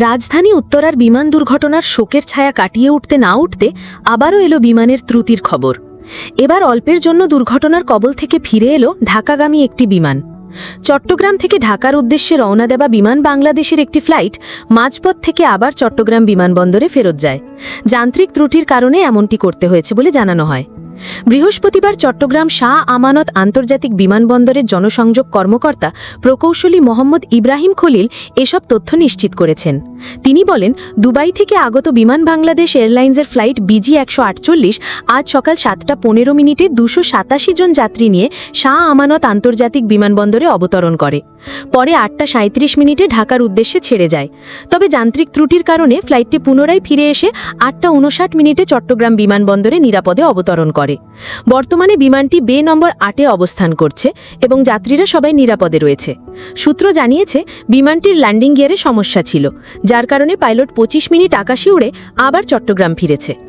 রাজধানী উত্তরার বিমান দুর্ঘটনার শোকের ছায়া কাটিয়ে উঠতে না উঠতে আবারও এলো বিমানের ত্রুটির খবর। এবার অল্পের জন্য দুর্ঘটনার কবল থেকে ফিরে এলো ঢাকাগামী একটি বিমান। চট্টগ্রাম থেকে ঢাকার উদ্দেশ্যে রওনা দেওয়া বিমান বাংলাদেশের একটি ফ্লাইট মাঝপথ থেকে আবার চট্টগ্রাম বিমানবন্দরে ফেরত যায়। যান্ত্রিক ত্রুটির কারণে এমনটি করতে হয়েছে বলে জানানো হয়। বৃহস্পতিবার চট্টগ্রাম শাহ আমানত আন্তর্জাতিক বিমানবন্দরের জনসংযোগ কর্মকর্তা প্রকৌশলী মোহাম্মদ ইব্রাহিম খলিল এসব তথ্য নিশ্চিত করেছেন। তিনি বলেন, দুবাই থেকে আগত বিমান বাংলাদেশ এয়ারলাইন্সের ফ্লাইট বিজি একশো আটচল্লিশ আজ সকাল সাতটা পনেরো মিনিটে দুশো সাতাশি জন যাত্রী নিয়ে শাহ আমানত আন্তর্জাতিক বিমানবন্দরে অবতরণ করে। পরে আটটা সাঁত্রিশ মিনিটে ঢাকার উদ্দেশ্যে ছেড়ে যায়। তবে যান্ত্রিক ত্রুটির কারণে ফ্লাইটটি পুনরায় ফিরে এসে আটটা উনষাট মিনিটে চট্টগ্রাম বিমানবন্দরে নিরাপদে অবতরণ করে। বর্তমানে বিমানটি বে নম্বর আটে অবস্থান করছে এবং যাত্রীরা সবাই নিরাপদে রয়েছে। সূত্র জানিয়েছে, বিমানটির ল্যান্ডিং গিয়ারে সমস্যা ছিল, যার কারণে পাইলট পঁচিশ মিনিট আকাশে উড়ে আবার চট্টগ্রাম ফিরেছে।